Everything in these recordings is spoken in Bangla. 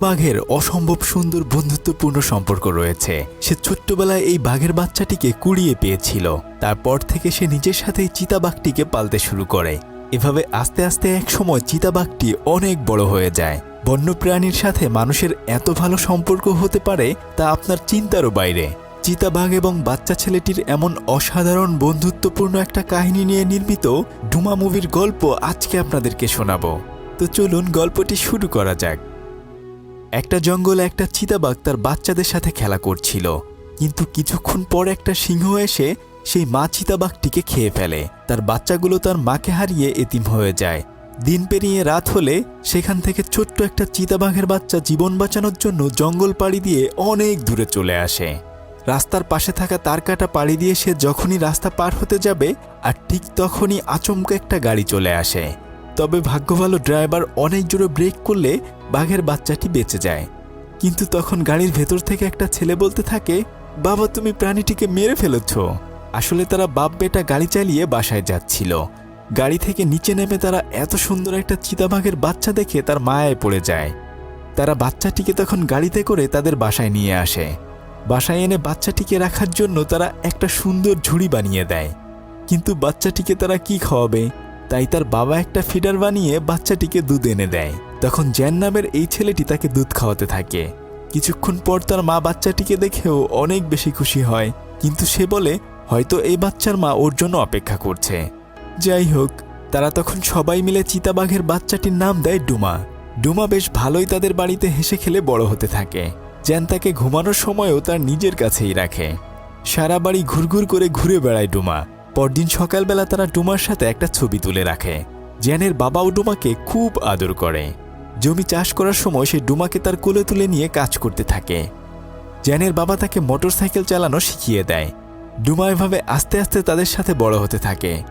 বাঘের অসম্ভব সুন্দর বন্ধুত্বপূর্ণ সম্পর্ক রয়েছে। সে ছোট্টবেলায় এই বাঘের বাচ্চাটিকে কুড়িয়ে পেয়েছিল। তারপর থেকে সে নিজের সাথে চিতাবাঘটিকে পালতে শুরু করে। এভাবে আস্তে আস্তে এক সময় চিতাবাঘটি অনেক বড় হয়ে যায়। বন্যপ্রাণীর সাথে মানুষের এত ভালো সম্পর্ক হতে পারে তা আপনার চিন্তারও বাইরে। চিতাবাঘ এবং বাচ্চা ছেলেটির এমন অসাধারণ বন্ধুত্বপূর্ণ একটা কাহিনী নিয়ে নির্মিত ডুমা মুভির গল্প আজকে আপনাদেরকে শোনাবো। তো চলুন গল্পটি শুরু করা যাক। একটা জঙ্গলে একটা চিতাবাঘ তার বাচ্চাদের সাথে খেলা করছিল। কিন্তু কিছুক্ষণ পর একটা সিংহ এসে সেই মা চিতাবাঘটিকে খেয়ে ফেলে। তার বাচ্চাগুলো তার মাকে হারিয়ে এতিম হয়ে যায়। দিন পেরিয়ে রাত হলে সেখান থেকে ছোট্ট একটা চিতাবাঘের বাচ্চা জীবন বাঁচানোর জন্য জঙ্গল পাড়ি দিয়ে অনেক দূরে চলে আসে। রাস্তার পাশে থাকা তার কাটা পাড়ি দিয়ে সে যখনই রাস্তা পার হতে যাবে, আর ঠিক তখনই আচমকা একটা গাড়ি চলে আসে। তবে ভাগ্য ভালো ড্রাইভার অনেক জোরে ব্রেক করলে বাঘের বাচ্চাটি বেঁচে যায়। কিন্তু তখন গাড়ির ভেতর থেকে একটা ছেলে বলতে থাকে, বাবা, তুমি প্রাণীটিকে মেরে ফেলেছ। আসলে তারা বাপ বেটা গাড়ি চালিয়ে বাসায় যাচ্ছিল। গাড়ি থেকে নিচে নেমে তারা এত সুন্দর একটা চিতাবাঘের বাচ্চা দেখে তার মায়ায় পড়ে যায়। তারা বাচ্চাটিকে তখন গাড়িতে করে তাদের বাসায় নিয়ে আসে। বাসায় এনে বাচ্চাটিকে রাখার জন্য তারা একটা সুন্দর ঝুড়ি বানিয়ে দেয়। কিন্তু বাচ্চাটিকে তারা কি খাওয়াবে? তাই তার বাবা একটা ফিডার বানিয়ে বাচ্চাটিকে দুধ এনে দেয়। তখন জ্যান নামের এই ছেলেটি তাকে দুধ খাওয়াতে থাকে। কিছুক্ষণ পর তার মা বাচ্চাটিকে দেখেও অনেক বেশি খুশি হয়, কিন্তু সে বলে, হয়তো এই বাচ্চার মা ওর জন্য অপেক্ষা করছে। যাই হোক, তারা তখন সবাই মিলে চিতাবাঘের বাচ্চাটির নাম দেয় ডুমা। ডুমা বেশ ভালোই তাদের বাড়িতে হেসে খেলে বড় হতে থাকে। জ্যান তাকে ঘুমানোর সময়ও তার নিজের কাছেই রাখে। সারা বাড়ি ঘুরঘুর করে ঘুরে বেড়ায় ডুমা। পরদিন সকালবেলা তারা ডুমার সাথে একটা ছবি তুলে রাখে। জ্যানের বাবাও ডুমাকে খুব আদর করে। জমি চাষ করার সময় সে ডুমাকে তার কোলে তুলে নিয়ে কাজ করতে থাকে। জ্যানের বাবা তাকে মোটরসাইকেল চালানো শিখিয়ে দেয়। ডুমা এভাবে আস্তে আস্তে তাদের সাথে বড় হতে থাকে।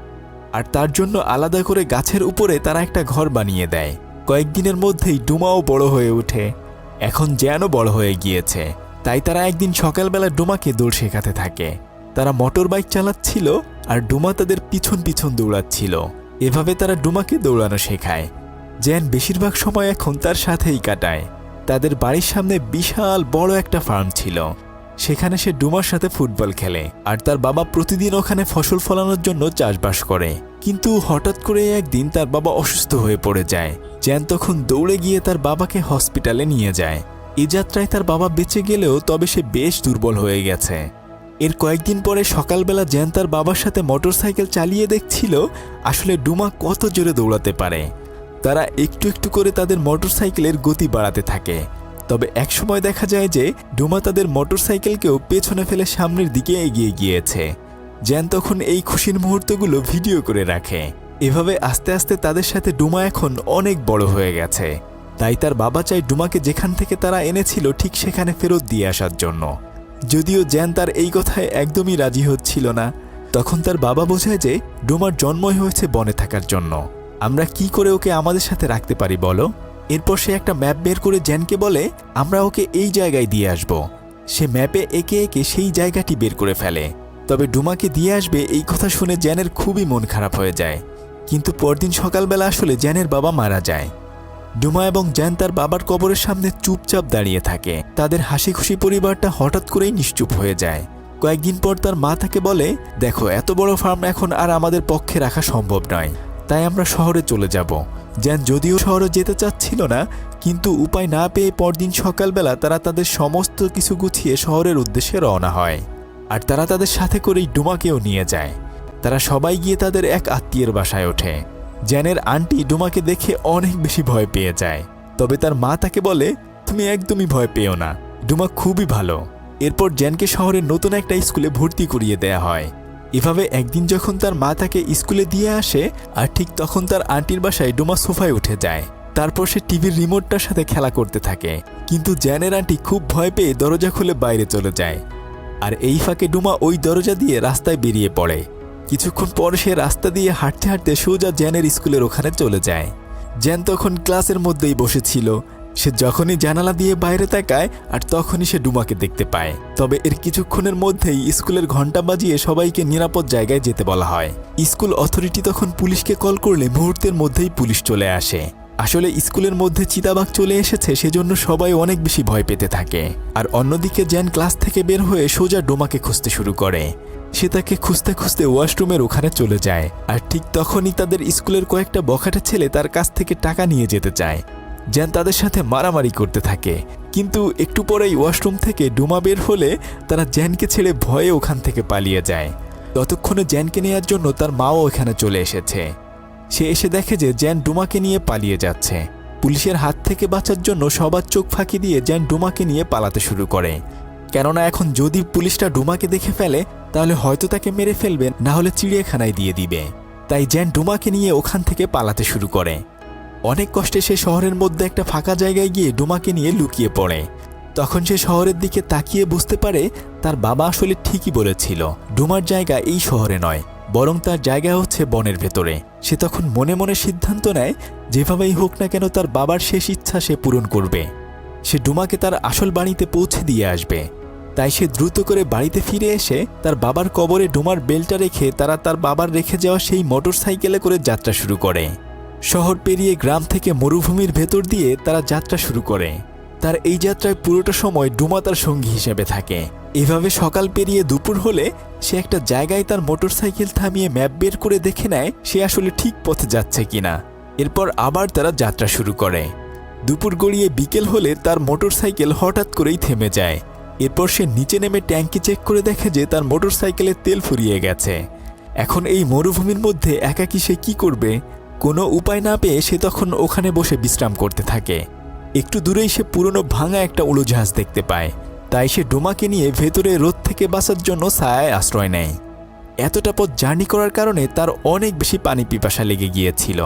আর তার জন্য আলাদা করে গাছের উপরে তারা একটা ঘর বানিয়ে দেয়। কয়েকদিনের মধ্যেই ডুমাও বড় হয়ে ওঠে। এখন জ্যানও বড় হয়ে গিয়েছে। তাই তারা একদিন সকালবেলা ডুমাকে দৌড় শেখাতে থাকে। তারা মোটর বাইক চালাচ্ছিল আর ডুমা তাদের পিছন পিছন দৌড়াচ্ছিল। এভাবে তারা ডুমাকে দৌড়ানো শেখায়। জ্যান বেশিরভাগ সময় এখন তার সাথেই কাটায়। তাদের বাড়ির সামনে বিশাল বড় একটা ফার্ম ছিল। সেখানে সে ডুমার সাথে ফুটবল খেলে আর তার বাবা প্রতিদিন ওখানে ফসল ফলানোর জন্য চাষবাস করে। কিন্তু হঠাৎ করে একদিন তার বাবা অসুস্থ হয়ে পড়ে যায়। জ্যান তখন দৌড়ে গিয়ে তার বাবাকে হসপিটালে নিয়ে যায়। এ যাত্রায় তার বাবা বেঁচে গেলেও তবে সে বেশ দুর্বল হয়ে গেছে। এর কয়েকদিন পরে সকালবেলা জ্যান তার বাবার সাথে মোটরসাইকেল চালিয়ে দেখছিল, আসলে ডুমা কত জোরে দৌড়াতে পারে। তারা একটু একটু করে তাদের মোটরসাইকেলের গতি বাড়াতে থাকে। তবে একসময় দেখা যায় যে, ডুমা তাদের মোটরসাইকেলকেও পেছনে ফেলে সামনের দিকে এগিয়ে গিয়েছে। জ্যান তখন এই খুশির মুহূর্তগুলো ভিডিও করে রাখে। এভাবে আস্তে আস্তে তাদের সাথে ডুমা এখন অনেক বড় হয়ে গেছে। তাই তার বাবা চাই ডুমাকে যেখান থেকে তারা এনেছিল ঠিক সেখানে ফেরত দিয়ে আসার জন্য। যদিও জ্যান তার এই কথায় একদমই রাজি হচ্ছিল না, তখন তার বাবা বোঝায় যে ডোমার জন্মই হয়েছে বনে থাকার জন্য। আমরা কি করে ওকে আমাদের সাথে রাখতে পারি বলো? এরপর সে একটা ম্যাপ বের করে জ্যানকে বলে, আমরা ওকে এই জায়গায় দিয়ে আসব। সে ম্যাপে একে একে সেই জায়গাটি বের করে ফেলে। তবে ডুমাকে দিয়ে আসবে এই কথা শুনে জ্যানের খুবই মন খারাপ হয়ে যায়। কিন্তু পরদিন সকালবেলা আসলে জ্যানের বাবা মারা যায়। ডুমা এবং জ্যান তার বাবার কবরের সামনে চুপচাপ দাঁড়িয়ে থাকে। তাদের হাসি খুশি পরিবারটা হঠাৎ করেই নিশ্চুপ হয়ে যায়। কয়েকদিন পর তার মা তাকে বলে, দেখো, এত বড় ফার্ম এখন আর আমাদের পক্ষে রাখা সম্ভব নয়। তাই আমরা শহরে চলে যাব। জ্যান যদিও শহরে যেতে চাচ্ছিল না, কিন্তু উপায় না পেয়ে পরদিন সকালবেলা তারা তাদের সমস্ত কিছু গুছিয়ে শহরের উদ্দেশ্যে রওনা হয়। আর তারা তাদের সাথে করেই ডুমাকেও নিয়ে যায়। তারা সবাই গিয়ে তাদের এক আত্মীয়ের বাসায় ওঠে। জ্যানের আন্টি ডুমাকে দেখে অনেক বেশি ভয় পেয়ে যায়। তবে তার মা তাকে বলে, তুমি একদমই ভয় পেও না। ডুমা খুবই ভালো। এরপর জ্যানকে শহরের নতুন একটা স্কুলে ভর্তি করিয়ে দেয়া হয়। এভাবে একদিন যখন তার মা তাকে স্কুলে দিয়ে আসে, আর ঠিক তখন তার আন্টির বাসায় ডুমা সোফায় উঠে যায়। তারপর সে টিভির রিমোটটার সাথে খেলা করতে থাকে। কিন্তু জ্যানের আন্টি খুব ভয় পেয়ে দরজা খুলে বাইরে চলে যায়। আর এই ফাঁকে ডুমা ওই দরজা দিয়ে রাস্তায় বেরিয়ে পড়ে। কিছুক্ষণ পর সে রাস্তা দিয়ে হাঁটতে হাঁটতে সোজা জ্যানের স্কুলের ওখানে চলে যায়। জ্যান তখন ক্লাসের মধ্যেই বসেছিল। সে যখনই জানালা দিয়ে বাইরে তাকায় আর তখনই সে ডুমাকে দেখতে পায়। তবে এর কিছুক্ষণের মধ্যেই স্কুলের ঘণ্টা বাজিয়ে সবাইকে নিরাপদ জায়গায় যেতে বলা হয়। স্কুল অথরিটি তখন পুলিশকে কল করলে মুহূর্তের মধ্যেই পুলিশ চলে আসে। আসলে স্কুলের মধ্যে চিতাবাঘ চলে এসেছে, সেজন্য সবাই অনেক বেশি ভয় পেতে থাকে। আর অন্যদিকে জ্যান ক্লাস থেকে বের হয়ে সোজা ডোমাকে খুঁজতে শুরু করে। সে তাকে খুঁজতে খুঁজতে ওয়াশরুমের ওখানে চলে যায়। আর ঠিক তখনই তাদের স্কুলের কয়েকটা বখাটে ছেলে তার কাছ থেকে টাকা নিয়ে যেতে চায়। জ্যান তাদের সাথে মারামারি করতে থাকে। কিন্তু একটু পরেই ওয়াশরুম থেকে ডুমা বের হলে তারা জ্যানকে ছেড়ে ভয়ে ওখান থেকে পালিয়ে যায়। ততক্ষণে জ্যানকে নেওয়ার জন্য তার মাও ওখানে চলে এসেছে। সে এসে দেখে যে জ্যান ডুমাকে নিয়ে পালিয়ে যাচ্ছে। পুলিশের হাত থেকে বাঁচার জন্য সবার চোখ ফাঁকি দিয়ে জ্যান ডুমাকে নিয়ে পালাতে শুরু করে। কেননা এখন যদি পুলিশটা ডুমাকে দেখে ফেলে, তাহলে হয়তো তাকে মেরে ফেলবে, না হলে চিড়িয়াখানায় দিয়ে দিবে। তাই জ্যান ডুমাকে নিয়ে ওখান থেকে পালাতে শুরু করে। অনেক কষ্টে সে শহরের মধ্যে একটা ফাঁকা জায়গায় গিয়ে ডুমাকে নিয়ে লুকিয়ে পড়ে। তখন সে শহরের দিকে তাকিয়ে বুঝতে পারে, তার বাবা আসলে ঠিকই বলেছিল, ডুমার জায়গা এই শহরে নয়, বরং তার জায়গা হচ্ছে বনের ভেতরে। সে তখন মনে মনে সিদ্ধান্ত নেয়, যেভাবেই হোক না কেন তার বাবার শেষ ইচ্ছা সে পূরণ করবে। সে ডুমাকে তার আসল বাড়িতে পৌঁছে দিয়ে আসবে। তাই সে দ্রুত করে বাড়িতে ফিরে এসে তার বাবার কবরে ডোমার বেলটা রেখে তারা তার বাবার রেখে যাওয়া সেই মোটর সাইকেলে করে যাত্রা শুরু করে। শহর পেরিয়ে গ্রাম থেকে মরুভূমির ভেতর দিয়ে তারা যাত্রা শুরু করে। তার এই যাত্রায় পুরোটা সময় ডুমা তার সঙ্গী হিসেবে থাকে। এভাবে সকাল পেরিয়ে দুপুর হলে সে একটা জায়গায় তার মোটরসাইকেল থামিয়ে ম্যাপ বের করে দেখে নেয় সে আসলে ঠিক পথে যাচ্ছে কিনা। এরপর আবার তারা যাত্রা শুরু করে। দুপুর গড়িয়ে বিকেল হলে তার মোটরসাইকেল হঠাৎ করেই থেমে যায়। এরপর সে নিচে নেমে ট্যাঙ্কি চেক করে দেখে যে তার মোটরসাইকেলে তেল ফুরিয়ে গেছে। এখন এই মরুভূমির মধ্যে একাকি সে কি করবে? কোনো উপায় না পেয়ে সে তখন ওখানে বসে বিশ্রাম করতে থাকে। একটু দূরেই সে পুরনো ভাঙা একটা উড়োজাহাজ দেখতে পায়। তাই সে ডোমাকে নিয়ে ভেতরে রোদ থেকে বাঁচার জন্য ছায়ায় আশ্রয় নেয়। এতটা পথ জার্নি করার কারণে তার অনেক বেশি পানি পিপাসা লেগে গিয়েছিল।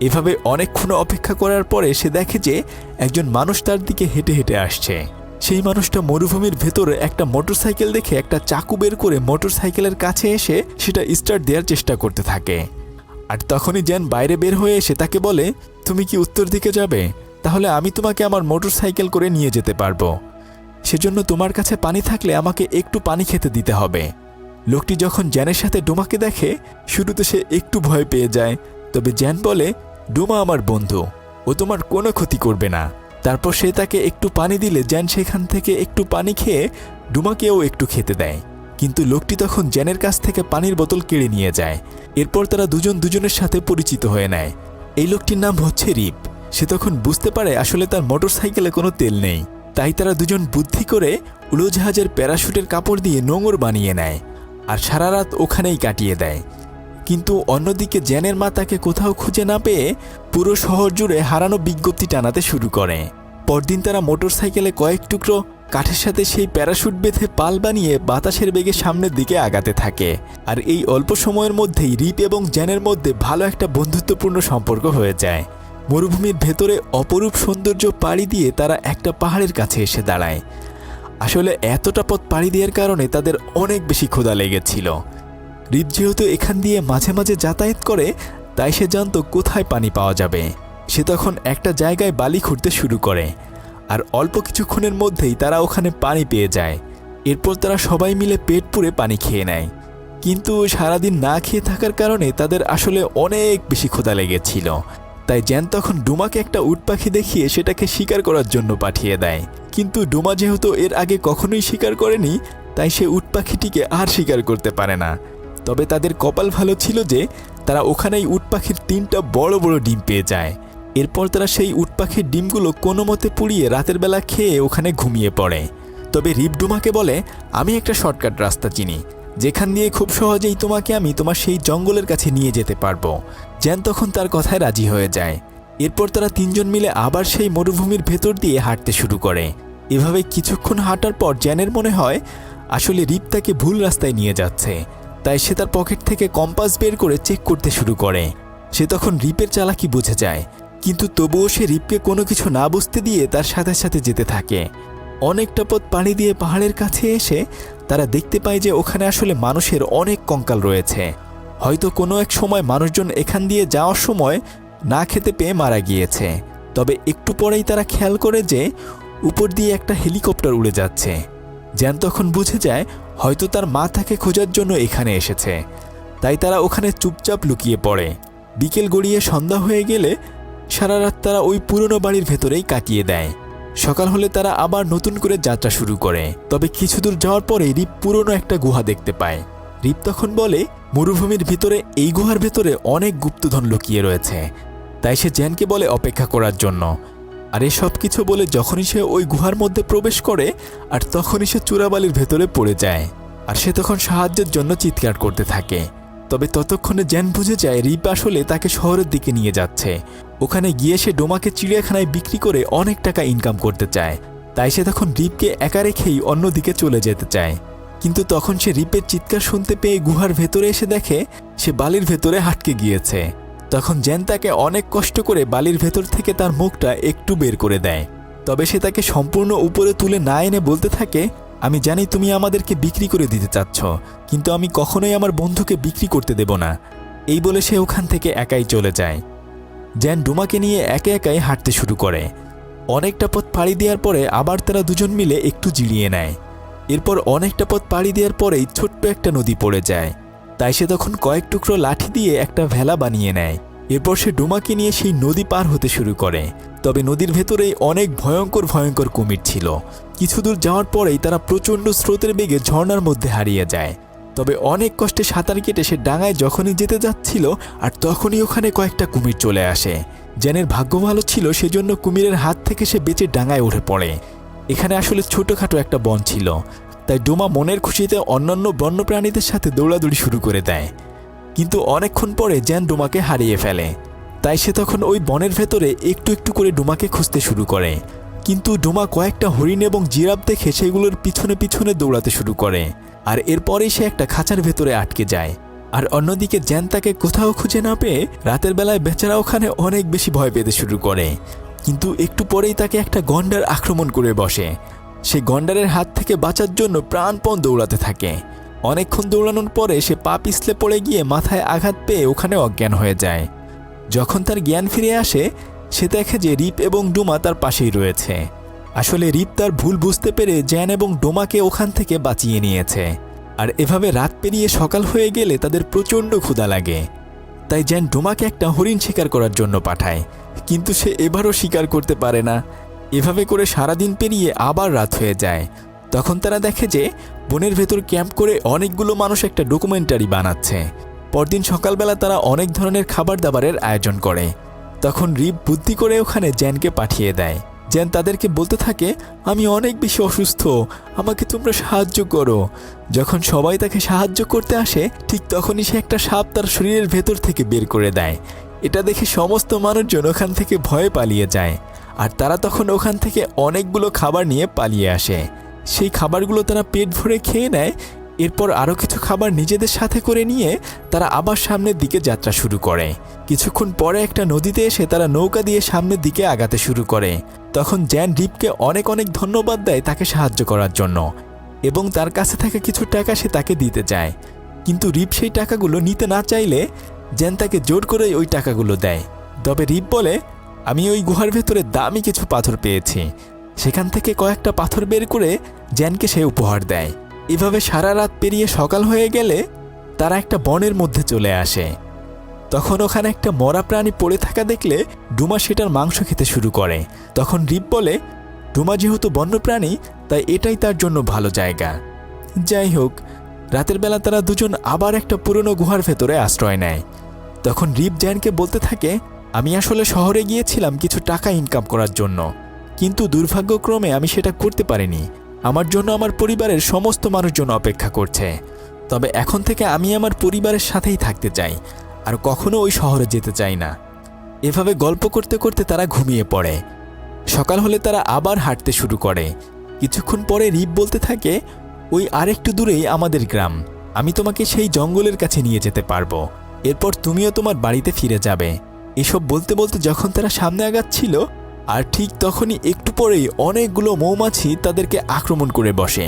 এভাবে অনেকক্ষণ অপেক্ষা করার পরে সে দেখে যে একজন মানুষ তার দিকে হেঁটে হেঁটে আসছে। সেই মানুষটা মরুভূমির ভেতরে একটা মোটরসাইকেল দেখে একটা চাকু বের করে মোটরসাইকেলের কাছে এসে সেটা স্টার্ট দেওয়ার চেষ্টা করতে থাকে। আর তখনই জ্যান বাইরে বের হয়ে এসে তাকে বলে, তুমি কি উত্তর দিকে যাবে? তাহলে আমি তোমাকে আমার মোটরসাইকেল করে নিয়ে যেতে পারব। সেজন্য তোমার কাছে পানি থাকলে আমাকে একটু পানি খেতে দিতে হবে। লোকটি যখন জ্যানের সাথে ডোমাকে দেখে, শুরুতে সে একটু ভয় পেয়ে যায়। তবে জ্যান বলে, ডোমা আমার বন্ধু, ও তোমার কোনো ক্ষতি করবে না। তারপর সে তাকে একটু পানি দিলে জ্যান সেখান থেকে একটু পানি খেয়ে ডুমাকেও একটু খেতে দেয়। কিন্তু লোকটি তখন জ্যানের কাছ থেকে পানির বোতল কেড়ে নিয়ে যায়। এরপর তারা দুজন দুজনের সাথে পরিচিত হয়ে নেয়। এই লোকটির নাম হচ্ছে রিপ। সে তখন বুঝতে পারে আসলে তার মোটরসাইকেলে কোনো তেল নেই। তাই তারা দুজন বুদ্ধি করে উড়োজাহাজের প্যারাশুটের কাপড় দিয়ে নোঙর বানিয়ে নেয়। আর সারা রাত ওখানেই কাটিয়ে দেয়। কিন্তু অন্যদিকে জ্যানের মা তাকে কোথাও খুঁজে না পেয়ে পুরো শহর জুড়ে হারানো বিজ্ঞপ্তি টানাতে শুরু করে। পরদিন তারা মোটরসাইকেলে কয়েক টুকরো কাঠের সাথে সেই প্যারাশুট বেঁধে পাল বানিয়ে বাতাসের বেগে সামনের দিকে আগাতে থাকে। আর এই অল্প সময়ের মধ্যেই রিপ এবং জ্যানের মধ্যে ভালো একটা বন্ধুত্বপূর্ণ সম্পর্ক হয়ে যায়। মরুভূমির ভেতরে অপরূপ সৌন্দর্য পাড়ি দিয়ে তারা একটা পাহাড়ের কাছে এসে দাঁড়ায়। আসলে এতটা পথ পাড়ি দেওয়ার কারণে তাদের অনেক বেশি ক্ষুধা লেগেছিল। রিপ যেহেতু এখান দিয়ে মাঝে মাঝে যাতায়াত করে, তাই সে জানত কোথায় পানি পাওয়া যাবে। সে তখন একটা জায়গায় বালি খুঁড়তে শুরু করে। আর অল্প কিছুক্ষণের মধ্যেই তারা ওখানে পানি পেয়ে যায়। এরপর তারা সবাই মিলে পেট পুড়ে পানি খেয়ে নেয়। কিন্তু সারাদিন না খেয়ে থাকার কারণে তাদের আসলে অনেক বেশি ক্ষুধা লেগেছিল। তাই জ্যান তখন ডুমাকে একটা উট পাখি দেখিয়ে সেটাকে শিকার করার জন্য পাঠিয়ে দেয়। কিন্তু ডুমা যেহেতু এর আগে কখনোই শিকার করেনি, তাই সে উট পাখিটিকে আর শিকার করতে পারে না। তবে তাদের কপাল ভালো ছিল যে তারা ওখানেই উট পাখির তিনটা বড় বড় ডিম পেয়ে যায়। এরপর তারা সেই উট পাখির ডিমগুলো কোনো মতে পুড়িয়ে রাতের বেলা খেয়ে ওখানে ঘুমিয়ে পড়ে। তবে রিপডুমাকে বলে, আমি একটা শর্টকাট রাস্তা চিনি। যেখান দিয়ে খুব সহজেই তোমাকে আমি তোমার সেই জঙ্গলের কাছে নিয়ে যেতে পারব। জ্যান তখন তার কথায় রাজি হয়ে যায়। এরপর তারা তিনজন মিলে আবার সেই মরুভূমির ভেতর দিয়ে হাঁটতে শুরু করে। এভাবে কিছুক্ষণ হাঁটার পর জ্যানের মনে হয়, আসলে রিপ তাকে ভুল রাস্তায় নিয়ে যাচ্ছে। তাই সে তার পকেট থেকে কম্পাস বের করে চেক করতে শুরু করে। সে তখন রিপের চালাকি বুঝে যায়, কিন্তু তবুও সে রিপকে কোনো কিছু না বুঝতে দিয়ে তার সাথে সাথে যেতে থাকে। অনেকটা পথ পাড়ি দিয়ে পাহাড়ের কাছে এসে তারা দেখতে পায় যে ওখানে আসলে মানুষের অনেক কঙ্কাল রয়েছে। হয়তো কোনো এক সময় মানুষজন এখান দিয়ে যাওয়ার সময় না খেতে পেয়ে মারা গিয়েছে। তবে একটু পরেই তারা খেয়াল করে যে উপর দিয়ে একটা হেলিকপ্টার উড়ে যাচ্ছে। জ্যান তখন বুঝে যায় হয়তো তার মা তাকে খোঁজার জন্য এখানে এসেছে। তাই তারা ওখানে চুপচাপ লুকিয়ে পড়ে। বিকেল গড়িয়ে সন্ধ্যা হয়ে গেলে সারা রাত তারা ওই পুরনো বাড়ির ভেতরেই কাটিয়ে দেয়। সকাল হলে তারা আবার নতুন করে যাত্রা শুরু করে। তবে কিছু দূর যাওয়ার পরে রিপ পুরনো একটা গুহা দেখতে পায়। রিপ তখন বলে, মরুভূমির ভিতরে, এই গুহার ভেতরে অনেক গুপ্তধন লুকিয়ে রয়েছে। তাই সে জ্যানকে বলে অপেক্ষা করার জন্য। আর এই সব কিছু বলে যখনই সে ওই গুহার মধ্যে প্রবেশ করে, আর তখনই সে চূড়াবালির ভেতরে পড়ে যায়। আর সে তখন সাহায্যের জন্য চিৎকার করতে থাকে। তবে ততক্ষণে জ্যান বুঝে যায়, রিপ আসলে তাকে শহরের দিকে নিয়ে যাচ্ছে। ওখানে গিয়ে সে ডোমাকে চিড়িয়াখানায় বিক্রি করে অনেক টাকা ইনকাম করতে চায়। তাই সে তখন রিপকে একা রেখেই অন্যদিকে চলে যেতে চায়। কিন্তু তখন সে রিপের চিৎকার শুনতে পেয়ে গুহার ভেতরে এসে দেখে, সে বালির ভেতরে হাটকে গিয়েছে। তখন জ্যান তাকে অনেক কষ্ট করে বালির ভেতর থেকে তার মুখটা একটু বের করে দেয়। তবে সে তাকে সম্পূর্ণ উপরে তুলে না এনে বলতে থাকে, আমি জানি তুমি আমাদেরকে বিক্রি করে দিতে চাচ্ছ, কিন্তু আমি কখনোই আমার বন্ধুকে বিক্রি করতে দেব না। এই বলে সে ওখান থেকে একাই চলে যায়। জ্যান ডুমাকে নিয়ে একে একাই হাঁটতে শুরু করে। অনেকটা পথ পাড়ি দেওয়ার পরে আবার তারা দুজন মিলে একটু জিরিয়ে নেয়। এরপর অনেকটা পথ পাড়ি দেওয়ার পরেই ছোট্ট একটা নদী পড়ে যায়। তাই সে তখন কয়েক টুকরো লাঠি দিয়ে একটা ভেলা বানিয়ে নেয়। এরপর সে ডোমাকে নিয়ে সেই নদী পার হতে শুরু করে। তবে নদীর ভেতরেই অনেক ভয়ঙ্কর ভয়ঙ্কর কুমির ছিল। কিছু দূর যাওয়ার পরেই তারা প্রচণ্ড স্রোতের বেগে ঝর্ণার মধ্যে হারিয়ে যায়। তবে অনেক কষ্টে সাঁতার কেটে সে ডাঙায় যখনই যেতে যাচ্ছিল আর তখনই ওখানে কয়েকটা কুমির চলে আসে। জ্যানের ভাগ্য ভালো ছিল সেজন্য কুমিরের হাত থেকে সে বেঁচে ডাঙায় উঠে পড়ে। এখানে আসলে ছোটোখাটো একটা বন ছিল। তাই ডোমা মনের খুশিতে অন্যান্য বন্যপ্রাণীদের সাথে দৌড়াদৌড়ি শুরু করে দেয়। কিন্তু অনেকক্ষণ পরে জ্যান ডোমাকে হারিয়ে ফেলে। তাই সে তখন ওই বনের ভেতরে একটু একটু করে ডোমাকে খুঁজতে শুরু করে। কিন্তু ডোমা কয়েকটা হরিণ এবং জিরাফ দেখে সেগুলোর পিছনে পিছনে দৌড়াতে শুরু করে। আর এরপরেই সে একটা খাঁচার ভেতরে আটকে যায়। আর অন্যদিকে জ্যান তাকে কোথাও খুঁজে না পেয়ে রাতের বেলায় বেচারা ওখানে অনেক বেশি ভয় পেতে শুরু করে। কিন্তু একটু পরেই তাকে একটা গন্ডার আক্রমণ করে বসে। সে গন্ডারের হাত থেকে বাঁচার জন্য প্রাণপণ দৌড়াতে থাকে। অনেকক্ষণ দৌড়ানোর পরে সে পা পিছলে পড়ে গিয়ে মাথায় আঘাত পেয়ে ওখানে অজ্ঞান হয়ে যায়। যখন তার জ্ঞান ফিরে আসে, সে দেখে যে রিপ এবং ডোমা তার পাশেই রয়েছে। আসলে রিপ তার ভুল বুঝতে পেরে জ্যান এবং ডোমাকে ওখান থেকে বাঁচিয়ে নিয়েছে। আর এভাবে রাত পেরিয়ে সকাল হয়ে গেলে তাদের প্রচণ্ড ক্ষুধা লাগে। তাই জ্যান ডোমাকে একটা হরিণ শিকার করার জন্য পাঠায়, কিন্তু সে এবারও শিকার করতে পারে না। এভাবে করে সারাদিন পেরিয়ে আবার রাত হয়ে যায়। তখন তারা দেখে যে, বনের ভেতর ক্যাম্প করে অনেকগুলো মানুষ একটা ডকুমেন্টারি বানাচ্ছে। পরদিন সকালবেলা তারা অনেক ধরনের খাবার দাবারের আয়োজন করে। তখন রিপ বুদ্ধি করে ওখানে জ্যানকে পাঠিয়ে দেয়। জ্যান তাদেরকে বলতে থাকে, আমি অনেক বেশি অসুস্থ, আমাকে তোমরা সাহায্য করো। যখন সবাই তাকে সাহায্য করতে আসে, ঠিক তখনই সে একটা সাপ তার শরীরের ভেতর থেকে বের করে দেয়। এটা দেখে সমস্ত মানুষজন ওখান থেকে ভয়ে পালিয়ে যায়। আর তারা তখন ওখান থেকে অনেকগুলো খাবার নিয়ে পালিয়ে আসে। সেই খাবারগুলো তারা পেট ভরে খেয়ে নেয়। এরপর আরও কিছু খাবার নিজেদের সাথে করে নিয়ে তারা আবার সামনের দিকে যাত্রা শুরু করে। কিছুক্ষণ পরে একটা নদীতে এসে তারা নৌকা দিয়ে সামনের দিকে আগাতে শুরু করে। তখন জ্যান রিপকে অনেক অনেক ধন্যবাদ দেয় তাকে সাহায্য করার জন্য। এবং তার কাছে থাকা কিছু টাকা সে তাকে দিতে চায়। কিন্তু রিপ সেই টাকাগুলো নিতে না চাইলে জ্যান তাকে জোর করে ওই টাকাগুলো দেয়। তবে রিপ বলে আমি ওই গুহার ভেতরে দামি কিছু পাথর পেয়েছি। সেখান থেকে কয়েকটা পাথর বের করে জ্যানকে সে উপহার দেয়। এভাবে সারা রাত পেরিয়ে সকাল হয়ে গেলে তারা একটা বনের মধ্যে চলে আসে। তখন ওখানে একটা মরা প্রাণী পড়ে থাকা দেখলে ডুমা সেটার মাংস খেতে শুরু করে। তখন রিপ বলে, ডুমা যেহেতু বন্যপ্রাণী, তাই এটাই তার জন্য ভালো জায়গা। যাই হোক, রাতের বেলা তারা দুজন আবার একটা পুরনো গুহার ভেতরে আশ্রয় নেয়। তখন রিপ জ্যানকে বলতে থাকে আমি আসলে শহরে গিয়েছিলাম কিছু টাকা ইনকাম করার জন্য, কিন্তু দুর্ভাগ্যক্রমে আমি সেটা করতে পারিনি। আমার জন্য আমার পরিবারের সমস্ত মানুষজন অপেক্ষা করছে। তবে এখন থেকে আমি আমার পরিবারের সাথেই থাকতে চাই, আর কখনো ওই শহরে যেতে চাই না। এভাবে গল্প করতে করতে তারা ঘুমিয়ে পড়ে। সকাল হলে তারা আবার হাঁটতে শুরু করে। কিছুক্ষণ পরে রিপ বলতে থাকে, ওই আরেকটু দূরেই আমাদের গ্রাম। আমি তোমাকে সেই জঙ্গলের কাছে নিয়ে যেতে পারব। এরপর তুমিও তোমার বাড়িতে ফিরে যাবে। এসব বলতে বলতে যখন তারা সামনে আগাচ্ছিল, আর ঠিক তখনই একটু পরেই অনেকগুলো মৌমাছি তাদেরকে আক্রমণ করে বসে।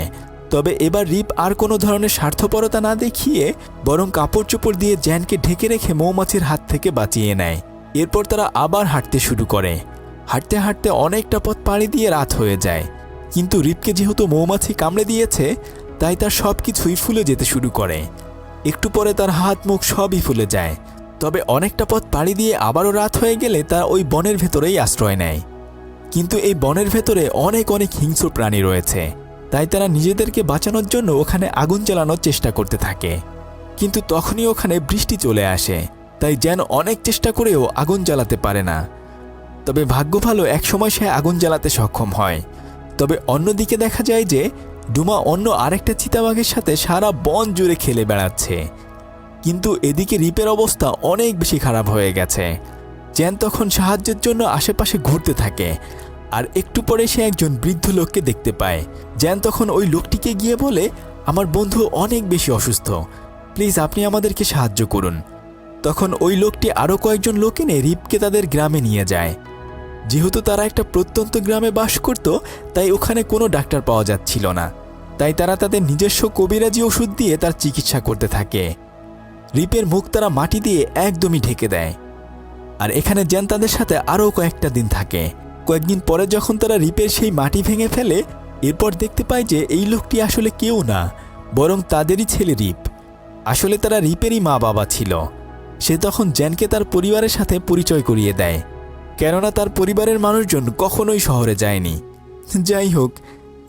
তবে এবার রিপ আর কোনো ধরনের স্বার্থপরতা না দেখিয়ে বরং কাপড় চোপড় দিয়ে জ্যানকে ঢেকে রেখে মৌমাছির হাত থেকে বাঁচিয়ে নেয়। এরপর তারা আবার হাঁটতে শুরু করে। হাঁটতে হাঁটতে অনেকটা পথ পাড়ি দিয়ে রাত হয়ে যায়। কিন্তু রিপকে যেহেতু মৌমাছি কামড়ে দিয়েছে, তাই তার সব কিছুই ফুলে যেতে শুরু করে। একটু পরে তার হাত মুখ সবই ফুলে যায়। তবে অনেকটা পথ পাড়ি দিয়ে আবারও রাত হয়ে গেলে তারা ওই বনের ভেতরেই আশ্রয় নেয়। কিন্তু এই বনের ভেতরে অনেক অনেক হিংস্র প্রাণী রয়েছে, তাই তারা নিজেদেরকে বাঁচানোর জন্য ওখানে আগুন জ্বালানোর চেষ্টা করতে থাকে। কিন্তু তখনই ওখানে বৃষ্টি চলে আসে, তাই যেন অনেক চেষ্টা করেও আগুন জ্বালাতে পারে না। তবে ভাগ্য ভালো একসময় সে আগুন জ্বালাতে সক্ষম হয়। তবে অন্যদিকে দেখা যায় যে ডুমা অন্য আরেকটা চিতাবাঘের সাথে সারা বন জুড়ে খেলে বেড়াচ্ছে। কিন্তু এদিকে রিপের অবস্থা অনেক বেশি খারাপ হয়ে গেছে। জ্যান তখন সাহায্যের জন্য আশেপাশে ঘুরতে থাকে, আর একটু পরে সে একজন বৃদ্ধ লোককে দেখতে পায়। জ্যান তখন ওই লোকটিকে গিয়ে বলে, আমার বন্ধু অনেক বেশি অসুস্থ, প্লিজ আপনি আমাদেরকে সাহায্য করুন। তখন ওই লোকটি আরও কয়েকজন লোক এনে রিপকে তাদের গ্রামে নিয়ে যায়। যেহেতু তারা একটা প্রত্যন্ত গ্রামে বাস করত, তাই ওখানে কোনো ডাক্তার পাওয়া যাচ্ছিল না। তাই তারা তাদের নিজস্ব কবিরাজি ওষুধ দিয়ে তার চিকিৎসা করতে থাকে। রিপের মুখ তারা মাটি দিয়ে একদমই ঢেকে দেয়। আর এখানে জ্যান তাদের সাথে আরও কয়েকটা দিন থাকে। কয়েকদিন পরে যখন তারা রিপের সেই মাটি ভেঙে ফেলে, এরপর দেখতে পায় যে এই লোকটি আসলে কেউ না, বরং তাদেরই ছেলে রিপ। আসলে তারা রিপেরই মা বাবা ছিল। সে তখন জ্যানকে তার পরিবারের সাথে পরিচয় করিয়ে দেয়। কেননা তার পরিবারের মানুষজন কখনোই শহরে যায়নি। যাই হোক,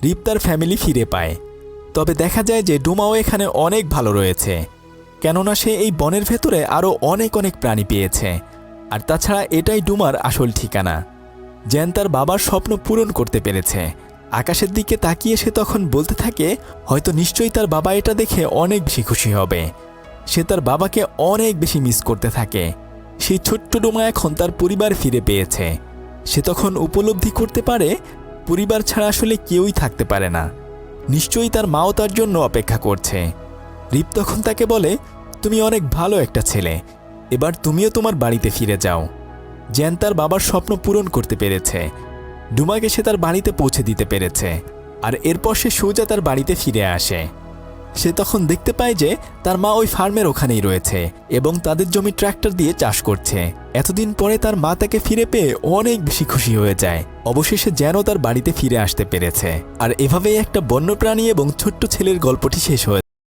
রিপ তার ফ্যামিলি ফিরে পায়। তবে দেখা যায় যে ডুমাও এখানে অনেক ভালো রয়েছে। কেননা সে এই বনের ভেতরে আরও অনেক অনেক প্রাণী পেয়েছে। আর তাছাড়া এটাই ডুমার আসল ঠিকানা। জ্যান তার বাবার স্বপ্ন পূরণ করতে পেরেছে। আকাশের দিকে তাকিয়ে সে তখন বলতে থাকে, হয়তো নিশ্চয়ই তার বাবা এটা দেখে অনেক বেশি খুশি হবে। সে তার বাবাকে অনেক বেশি মিস করতে থাকে। সেই ছোট্ট ডোমা এখন তার পরিবার ফিরে পেয়েছে। সে তখন উপলব্ধি করতে পারে, পরিবার ছাড়া আসলে কেউই থাকতে পারে না। নিশ্চয়ই তার মাও তার জন্য অপেক্ষা করছে। রিপ তখন তাকে বলে, তুমি অনেক ভালো একটা ছেলে। এবার তুমিও তোমার বাড়িতে ফিরে যাও। জ্যান তার বাবার স্বপ্ন পূরণ করতে পেরেছে। ডুমাকে সে তার বাড়িতে পৌঁছে দিতে পেরেছে। আর এরপর সে সোজা তার বাড়িতে ফিরে আসে। সে তখন দেখতে পায় যে তার মা ওই ফার্মের ওখানেই রয়েছে এবং তাদের জমি ট্র্যাক্টর দিয়ে চাষ করছে। এতদিন পরে তার মা তাকে ফিরে পেয়ে অনেক বেশি খুশি হয়ে যায়। অবশেষে যেন তার বাড়িতে ফিরে আসতে পেরেছে। আর এভাবেই একটা বন্যপ্রাণী এবং ছোট্ট ছেলের গল্পটি শেষ হয়ে